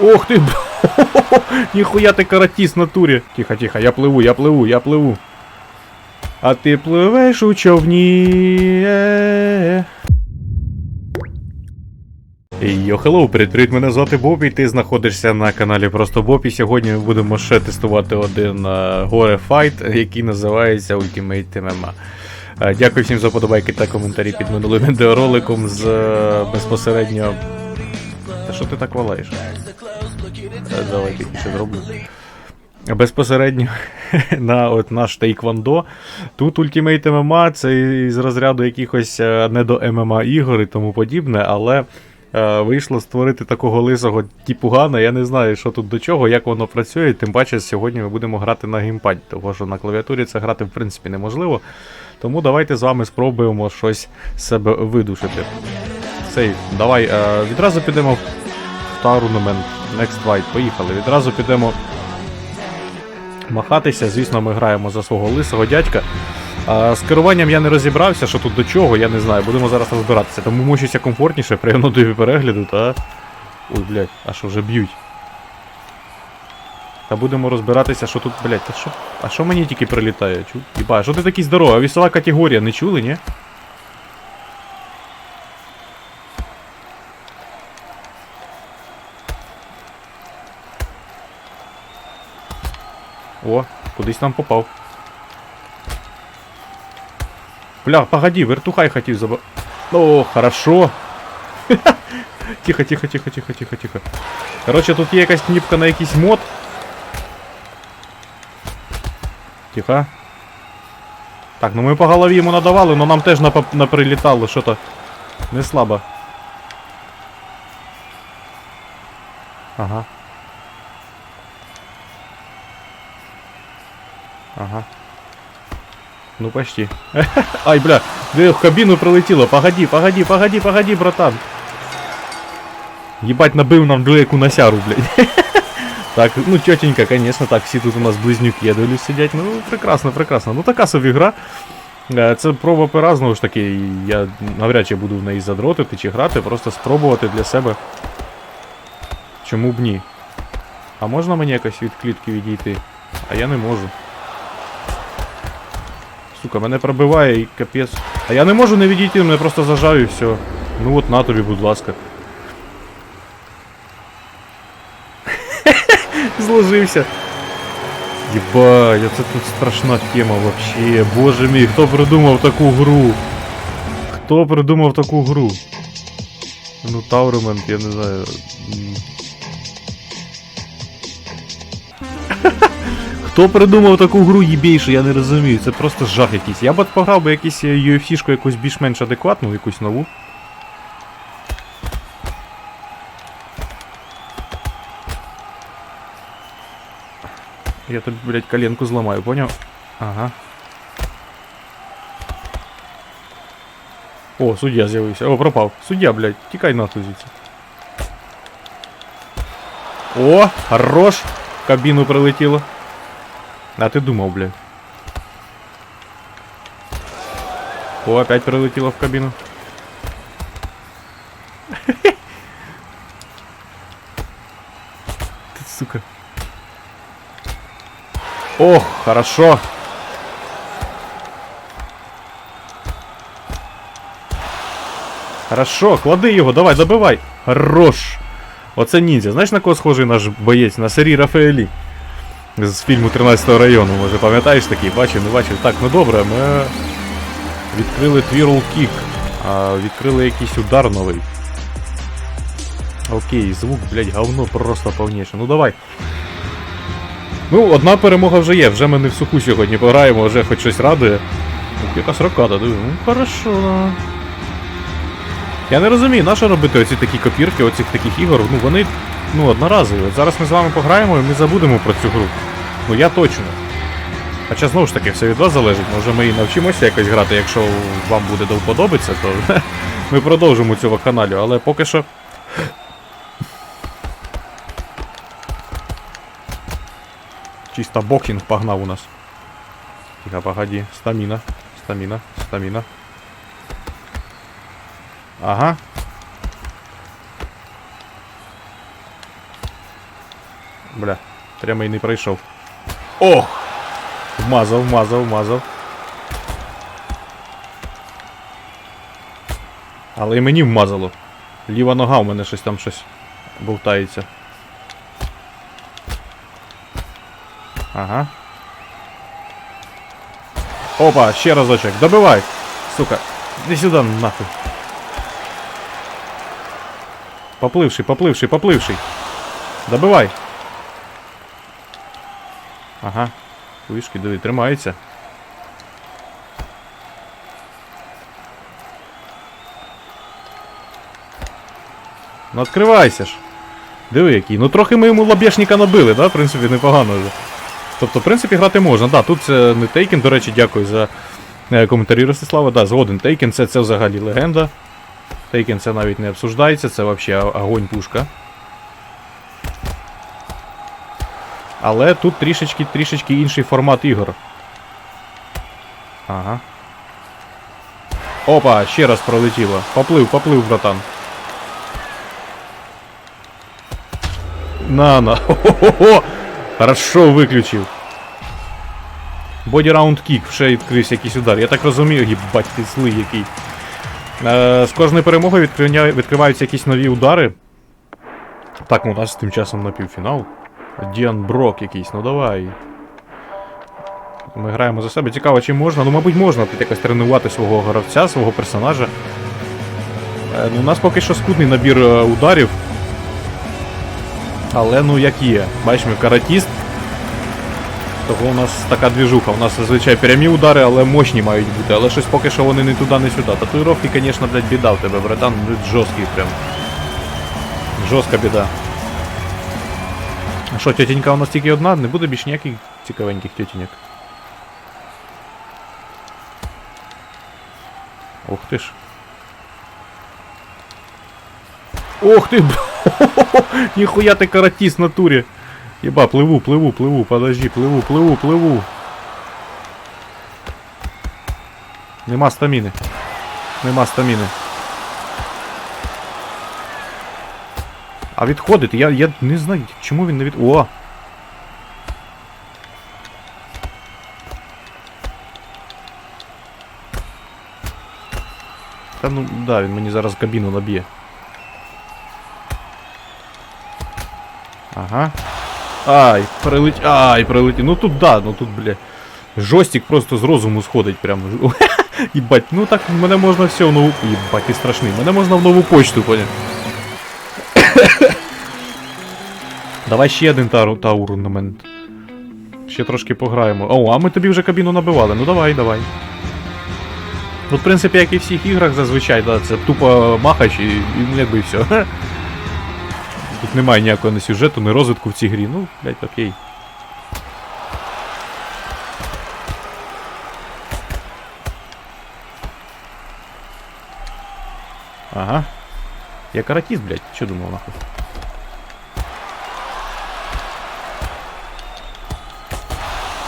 Ох ти! Ніхуя ти каратіст в натурі. Тихо, тихо, я пливу, я пливу, я пливу. А ти пливеш у човні. Йо, хеллоу, привіт, мене звати Боб, і ти знаходишся на каналі Просто Боб, і сьогодні ми будемо ще тестувати один е, горе файт, який називається Ultimate MMA. Е, Дякую всім за подобайки та коментарі під минулим відеороликом з е, безпосередньо. Та що ти так валаєш? Е, Давай тільки зроблю. Безпосередньо на от наш Тейквондо. Тут Ultimate MMA це із розряду якихось е, не до ММА ігор і тому подібне, але е, вийшло створити такого лисого тіпугана. Я не знаю, що тут до чого, як воно працює. Тим паче, сьогодні ми будемо грати на геймпаді, тому що на клавіатурі це грати в принципі неможливо. Тому давайте з вами спробуємо щось себе видушити. Сейф, давай е, відразу підемо Tournament, Next Fight, поїхали. Відразу підемо махатися. Звісно, ми граємо за свого лисого дядька. А, з керуванням я не розібрався, що тут до чого, я не знаю. Будемо зараз розбиратися. Тому мучуся комфортніше, приємно тобі перегляду, та. Ой, блядь, а що вже б'ють? Та будемо розбиратися, що тут, блядь, та що? А що мені тільки прилітає? Чу? Іба, що ти такий здоровий? А вісова категорія, не чули, ні? О, кудись там попав. Бля, погоди, вертухай хотів заба... О, хорошо. Тихо, тихо, тихо, тихо, тихо, тихо. Короче, тут є якась кніпка на якийсь мод. Тихо. Так, ну ми по голові йому надавали, но нам теж напа- наприлітало що-то. Не слабо. Ага. Ага. Ну почти. Ай, бля, в кабину прилетіло. Погоди, погоди, погоди, погоди, братан. Ебать, набив нам двояку насяру, блядь. Так, ну тетенька, конечно, так, всі тут у нас близнюки, дивлюсь, сидять. Ну, прекрасно, прекрасно. Ну така собі гра. Е, Це проба пера, знову ж таки, я навряд чи буду в неї задротити чи грати, просто спробувати для себе. Чому б ні? А можна мені якось від клітки відійти? А я не можу. Сука, мене пробиває і капець. А я не можу не відійти, мене просто зажав і все. Ну от на тобі, будь ласка. Зложився. Єбать, оце тут страшна тема вообще. Боже мій, хто придумав таку гру? Хто придумав таку гру? Ну, Таурмент, я не знаю. Хто придумав таку гру їбейшу, я не розумію. Це просто жах якийсь. Я б пограв би якусь UFC-шку якусь більш-менш адекватну, якусь нову. Я тобі, блядь, коленку зламаю, поняв? Ага. О, суддя з'явився. О, пропав. Суддя, блядь, тікай нахуй звідси. О, хорош! Кабіну прилетіло. А ти думав, блядь. О, опять прилетіло в кабіну. Ты, сука. Ох, хорошо. Хорошо, клади його, давай, добивай. Хорош. Оце ніндзя. Знаєш на кого схожий наш боєць? На Сері Рафаелі. З фільму 13 району, може, пам'ятаєш такий? Бачив, не бачив. Так, ну добре, ми відкрили твірл кік. А відкрили якийсь удар новий. Окей, звук, блядь, говно просто повніше. Ну давай. Ну, одна перемога вже є, вже ми не в суху сьогодні пограємо, вже хоч щось радує. Якась ракада, диви. Ну, хорошо. Я не розумію, на що робити оці такі копірки, оцих таких ігор, ну вони ну, одноразові. От зараз ми з вами пограємо і ми забудемо про цю гру. Ну я точно. Хоча знову ж таки все від вас залежить, може ми і навчимося якось грати, якщо вам буде до вподобиться, то ми продовжимо цю вакханалію, але поки що. Чисто боксинг погнав у нас. Тихо, погоди. Стамина, стамина, стамина. Ага. Бля, прямо і не пройшов. Ох! Вмазав, вмазав, вмазав. Але і мені вмазало. Ліва нога у мене щось там щось болтається. Ага. Опа, ще разочок. Добивай! Сука. Іди сюди нахуй. Попливший, попливший, попливший. Добивай. Ага. Вишки, диви, тримається. Ну відкривайся ж. Диви який. Ну трохи ми йому лабєшника набили, да? В принципі, непогано вже. Тобто, в принципі, грати можна. Да, тут це не Тейкен, до речі, дякую за е, коментарі Ростислава. Да, згоден. Тейкен це, це взагалі легенда. Тейкен це навіть не обсуждається, це взагалі огонь пушка. Але тут трішечки трішечки інший формат ігор. Ага. Опа, ще раз пролетіло. Поплив, поплив, братан. На, на. Хо-хо-хо. Хорошо виключив. Боді раунд кік, ще відкрився якийсь удар. Я так розумію, їбать, ти злий який. Е, з кожною перемогою відкриня- відкриваються якісь нові удари. Так, у нас тим часом на півфінал. Діан Брок якийсь, ну давай. Ми граємо за себе. Цікаво, чи можна. Ну, мабуть, можна тут якось тренувати свого гравця, свого персонажа. Е, ну, у нас поки що скудний набір е, ударів. Але ну як є. Бачимо, каратіст. Того у нас така двіжуха. У нас зазвичай прямі удари, але мощні мають бути. Але щось поки що вони не туди, не сюди. Татуїровки, звісно, блядь, біда в тебе, братан. Ну, жорсткий прям. Жорстка біда. А що, тетенька у нас тільки одна? Не буде більш ніяких цікавеньких тетеньок. Ух ти ж. Ух ти! Ніхуя ти каратіст в натурі. Єба, пливу, пливу, пливу, подожди, пливу, пливу, пливу. Нема стаміни. Нема стаміни. А відходити, я, я не знаю, чому він не від. О! Та ну да, він мені зараз кабіну наб'є. Ага. Ай, прилеть. Ай, прилетів. Ну тут да, ну тут, бля. Жостик просто з розуму сходить прям. Єбать, ну так мене можна все в нову. Єбать, ти страшний. Мене можна в нову почту, поняв. Давай ще один тару, таурнамент. Ще трошки пограємо. О, а ми тобі вже кабіну набивали. Ну давай, давай. Ну, в принципі, як і в всіх іграх зазвичай, да, це тупо махач і, і ну, якби все. Тут немає ніякого не сюжету, не розвитку в цій грі. Ну, блядь, окей. Ага. Я каратіст, блядь, що думав нахуй?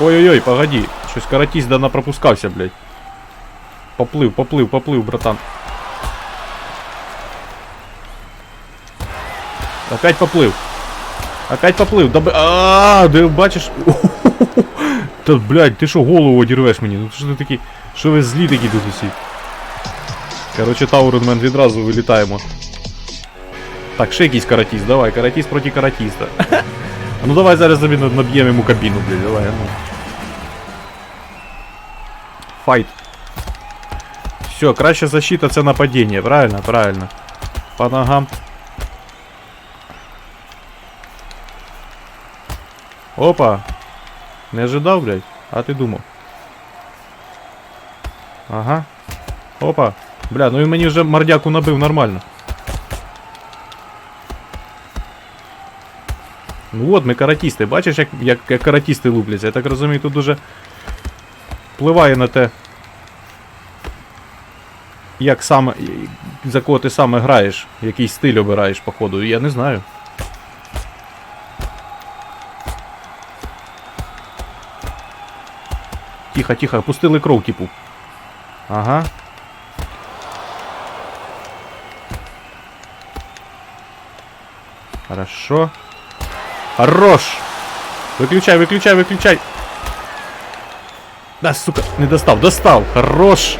Ой-ой-ой, погоди. Щось каратіст да пропускався, блядь. Поплив, поплив, поплив, братан. Опять поплив. Опять поплив. Доби... А, де бачиш. Та блядь, ти що голову одірвеш мені? Ну що ти такий. Що ви злі такі тут усі? Короче, Тауренмен відразу вилітаємо. Так, ще якийсь каратіст, давай, каратіст проти каратіста. А ну давай зараз забі наб'ємо йому кабіну, блядь, давай, ну. Файт. Все, краща защита це нападіння, правильно, правильно. По ногам. Опа! Не ожидав, блядь? А ти думав? Ага. Опа. Бля, ну він мені вже мордяку набив нормально. Ну от ми каратісти. Бачиш, як, як, як каратісти лупляться. Я так розумію, тут дуже впливає на те. Як саме. За кого ти саме граєш, який стиль обираєш, походу, я не знаю. Тихо, тихо, пустили кров, типу. Ага. Хорошо. Хорош! Виключай, виключай, виключай! Да, сука, не достав, достав! Хорош!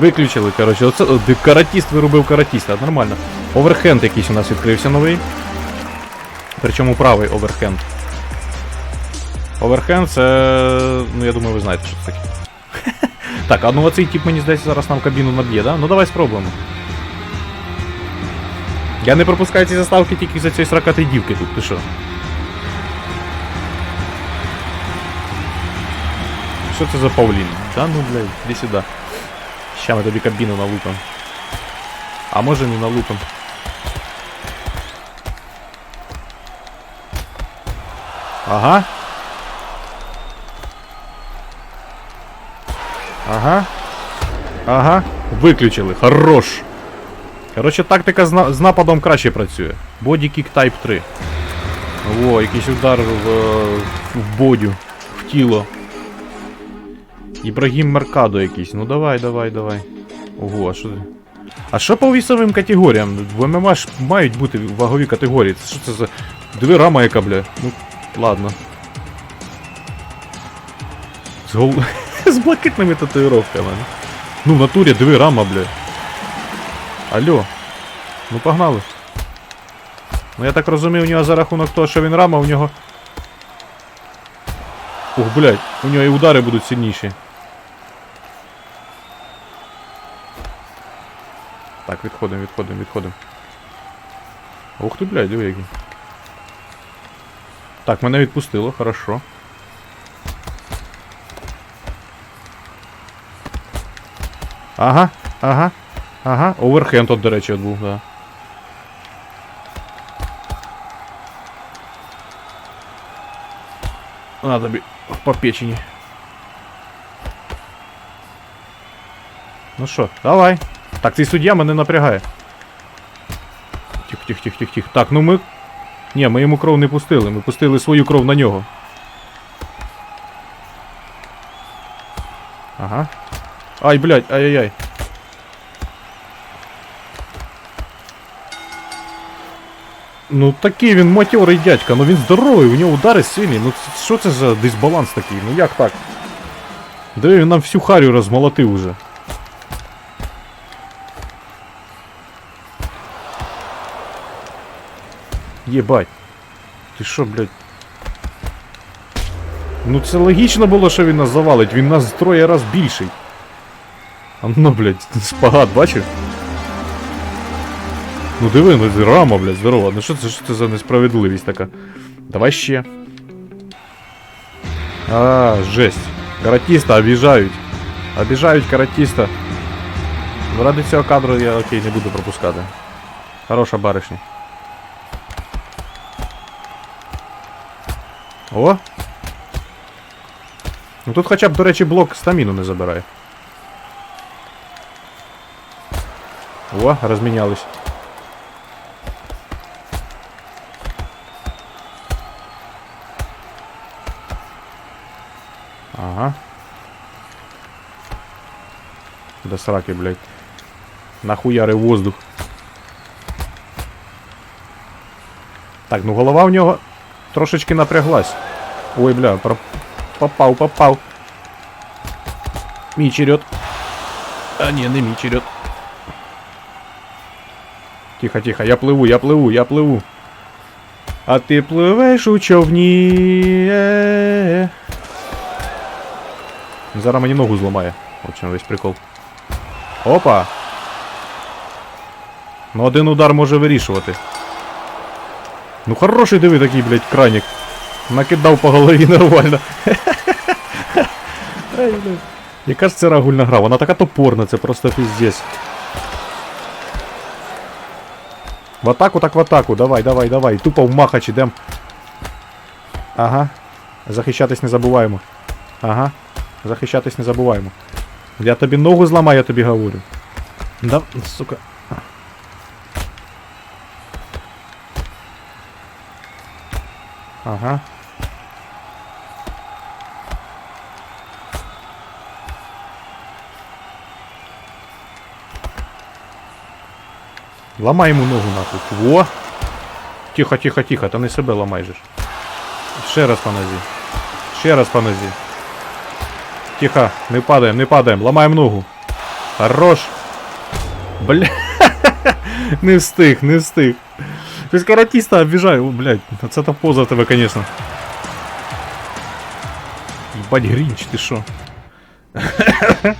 Виключили, коротше, оце каратіст вирубив каратіста, нормально. Оверхенд якийсь у нас відкрився новий. Причому правий оверхенд. Оверхенд це. Ну я думаю, ви знаєте, що це таке. так, а ну оцей тип, мені здається, зараз нам кабіну наб'є, да? Ну давай спробуємо. Я не пропускаю ці заставки тільки за цієї сракатої дівки тут, ти що? Що це за Паулін? Да ну блядь, іди сюди. Ща ми тобі кабіну налупимо. А може не налупимо. Ага. Ага. Ага. Виключили. Хорош. Коротше, тактика з, з нападом краще працює. Kick Type 3. О, якийсь удар в, в бодю, в тіло. Ібрагім Меркадо якийсь. Ну давай, давай, давай. Ого, а що ти? А що по вісовим категоріям? В ММА ж мають бути вагові категорії. Це що це за. Диви рама яка, бля. Ну, ладно. З гол... З блакитними татуїровками. Ну, в натурі, диви рама, бля. Алло. Ну погнали. Ну я так розумію, у нього за рахунок того, що він рама, у нього. Ух, блядь, у нього і удари будуть сильніші. Так, відходимо, відходимо, відходимо. Ух ти, блядь, диви який. Так, мене відпустило, хорошо. Ага, ага, ага. Оверхенд от, до речі, от був, да. На тобі по печені. Ну що, давай. Так, цей суддя мене напрягає. Тихо, тихо, тихо, тихо, тихо. Так, ну ми. Ні, ми йому кров не пустили, ми пустили свою кров на нього. Ага. Ай, блядь, ай-яй-яй. Ну такий він матьорий дядька, ну він здоровий, у нього удари сильні. Ну що це за дисбаланс такий? Ну як так? Диви, він нам всю харю розмолотив уже. Єбать. Ти що, блядь? Ну це логічно було, що він нас завалить, він нас троє раз більший. А ну, блядь, спагат, бачив? Ну диви, ну рама, блядь, здорова. Ну що це, що це за несправедливість така? Давай ще. А, жесть. Каратіста обіжають. Обіжають каратіста. Ради цього кадру я окей, не буду пропускати. Хороша баришня. О! Ну тут хоча б, до речі, блок стаміну не забирає. О, розмінялись. Ага. До сраки, блядь. Нахуяри воздух. Так, ну голова у нього трошечки напряглась. Ой, бля, про... попав, попав. Мій черед. А ні, не мій черед. Тихо, тихо, я пливу, я пливу, я пливу. А ти пливеш у човні. Е-е-е. Зараз мені ногу зламає. От чому весь прикол. Опа! Ну один удар може вирішувати. Ну хороший диви такий, блядь, кранік. Накидав по голові нормально. Яка ж це рагульна гра? Вона така топорна, це просто піздець. В атаку, так в атаку. Давай, давай, давай. Тупо в махач ідем. Ага. Захищатись не забуваємо. Ага. Захищатись не забуваємо. Я тобі ногу зламаю, я тобі говорю. Да, сука. Ага. Ламай йому ногу нахуй. Во! Тихо, тихо, тихо, та не себе ламай же. Ще раз по нозі. Ще раз по нозі. Тихо, не падаємо, не падаємо, ламаємо ногу. Хорош. Бля. Не встиг, не встиг. Щось каратіста обіжаю, О, блядь, це поза в тебе, конечно. Ебать, Грінч, ти що?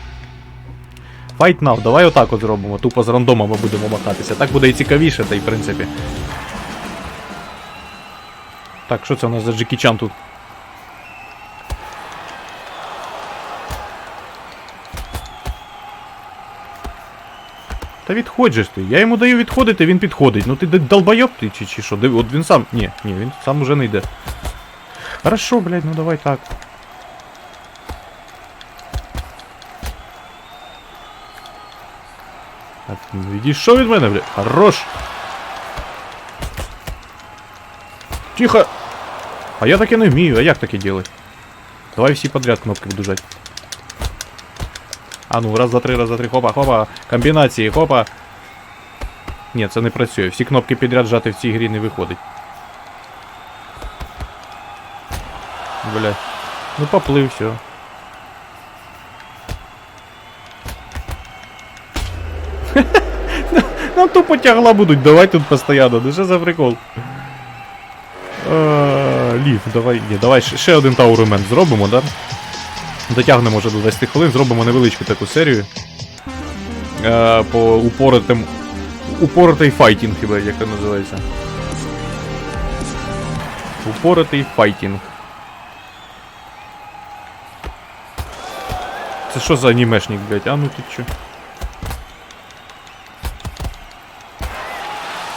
Fight now, давай отак от зробимо. Тупо з рандомами будемо махатися. Так буде і цікавіше, та в принципі. Так, що це у нас за Джекі Чан тут? Та відходь ж ти. Я йому даю відходити, він підходить. Ну ти долбойоб ти чи, чи що? От він сам. Ні, ні, він сам уже не йде. Хорошо, блядь, ну давай так. Так, ну відійшов від мене, блядь. Хорош. Тихо. А я таке не вмію, а як таке делать? Давай всі подряд кнопки буду. А ну, раз, за три, раз, за три, хопа, хопа. Комбінації, хопа. Ні, це не працює. Всі кнопки підряд жати в цій грі не виходить. Бля. Ну поплив, все. Нам тупо тягла будуть, давай тут постоянно. Ну що за прикол? Лів, давай. Ні, давай ще, один таурумент зробимо, да? Дотягнемо вже до 10 хвилин, зробимо невеличку таку серію. Е, по упоротим. Упоротий файтінг, хіба як це називається. Упоротий файтінг. Це що за анімешник, блядь? А ну ти чо?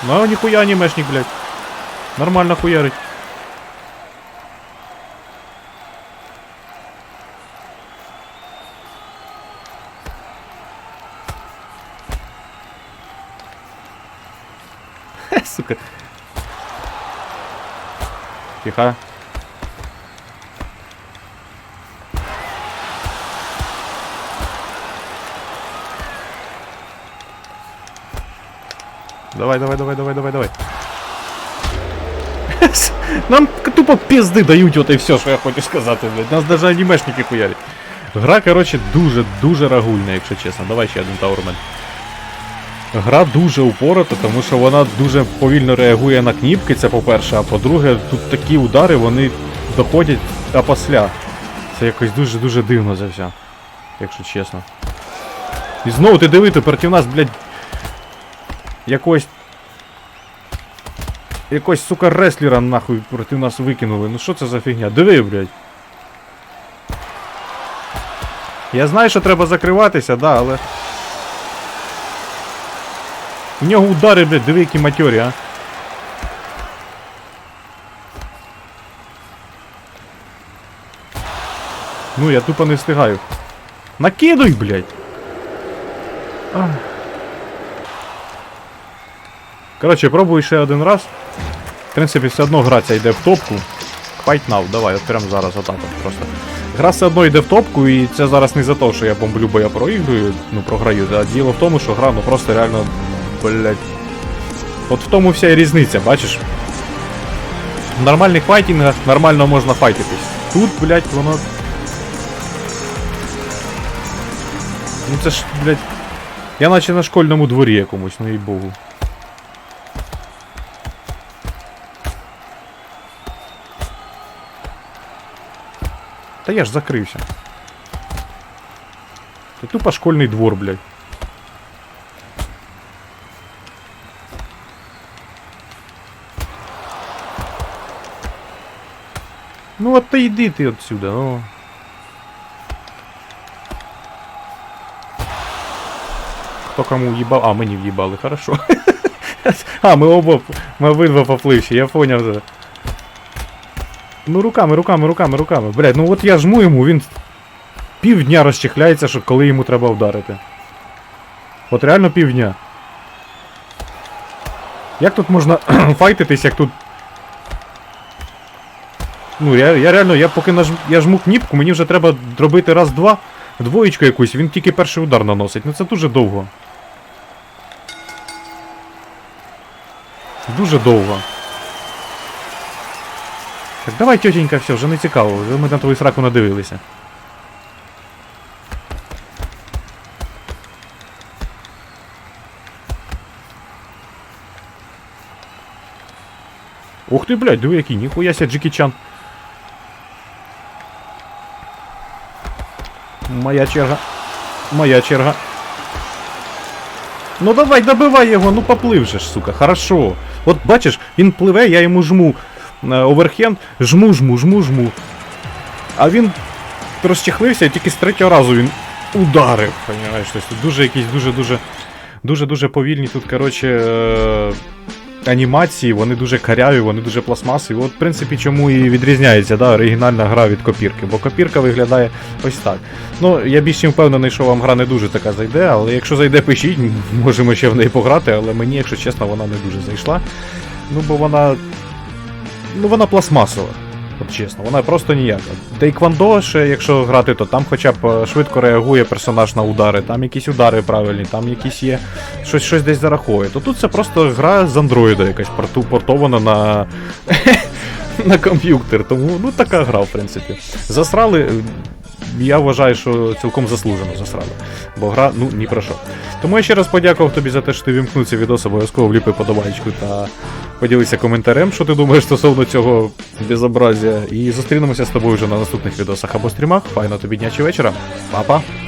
Ну, ніхуя анімешник, блядь. Нормально хуярить. Сука. Тихо. Давай, давай, давай, давай, давай, давай. Нам тупо пізди дають, от і все, що я хочу сказати, блядь. Нас даже анімешники хуярять. Гра, коротше, дуже-дуже рагульна, якщо чесно. Давай ще один таурмен. Гра дуже упорота, тому що вона дуже повільно реагує на кніпки, це по-перше, а по-друге, тут такі удари, вони доходять опосля. Це якось дуже-дуже дивно за все. Якщо чесно. І знову ти диви, ти проти нас, блядь. Якось. Якось, сука, реслера нахуй проти нас викинули. Ну що це за фігня? Диви, блядь. Я знаю, що треба закриватися, да, але. У нього удари, блядь, диви, які матьорі, а. Ну, я тупо не встигаю. Накидуй, блядь. Ах. Коротше, пробую ще один раз. В принципі, все одно гра ця йде в топку. Fight now, давай, от прямо зараз отак от просто. Гра все одно йде в топку, і це зараз не за те, що я бомблю, бо я проігрую, ну програю. А діло в тому, що гра ну просто реально. Блять. От в тому вся і різниця, бачиш? В нормальних файтінгах нормально можна файтитись. Тут, блять, воно. Ну це ж, блять. Я наче на школьному дворі якомусь, ну і богу. Та я ж закрився. Це тупо школьний двор, блядь. Ну от ти йди ти отсюда, ну. Хто кому в'їбав? А, мені в'їбали, хорошо. а, ми оба, ми обидва попливші, я поняв вже. Ну руками, руками, руками, руками. Блядь, ну от я жму йому, він півдня розчехляється, що коли йому треба вдарити. От реально півдня. Як тут можна файтитись, як тут. Ну, я, я реально, я поки наж... я жму кніпку, мені вже треба зробити раз-два, двоєчку якусь, він тільки перший удар наносить. Ну це дуже довго. Дуже довго. Так, давай, тьотенька, все, вже не цікаво, ми на твою сраку надивилися. Ух ти, блядь, диви який, ніхуя ся Джекі Чан. Моя черга. Моя черга. Ну давай, добивай його, ну поплив же ж, сука, хорошо. От бачиш, він пливе, я йому жму е, оверхенд, жму, жму, жму, жму. А він розчехлився і тільки з третього разу він ударив. Понимаєш, тобто дуже якісь дуже-дуже. Дуже-дуже повільні тут, коротше. Е- анімації, вони дуже каряві, вони дуже пластмасові. От, в принципі, чому і відрізняється да, оригінальна гра від копірки, бо копірка виглядає ось так. Ну, я більш чим впевнений, що вам гра не дуже така зайде, але якщо зайде, пишіть, можемо ще в неї пограти, але мені, якщо чесно, вона не дуже зайшла. Ну, бо вона. Ну, вона пластмасова. От чесно, вона просто ніяка. Тейквондо ще, якщо грати, то там хоча б е, швидко реагує персонаж на удари, там якісь удари правильні, там якісь є щось, щось десь зараховує. То тут це просто гра з андроїда якась порту, портована на. на комп'ютер. Тому ну така гра, в принципі. Засрали. Я вважаю, що цілком заслужено засрали. Бо гра, ну, ні про що. Тому я ще раз подякував тобі за те, що ти вімкнув цей відос, обов'язково вліпи подобайку та поділися коментарем, що ти думаєш стосовно цього безобразія. І зустрінемося з тобою вже на наступних відосах або стрімах. Файно тобі дня чи вечора. Па-па!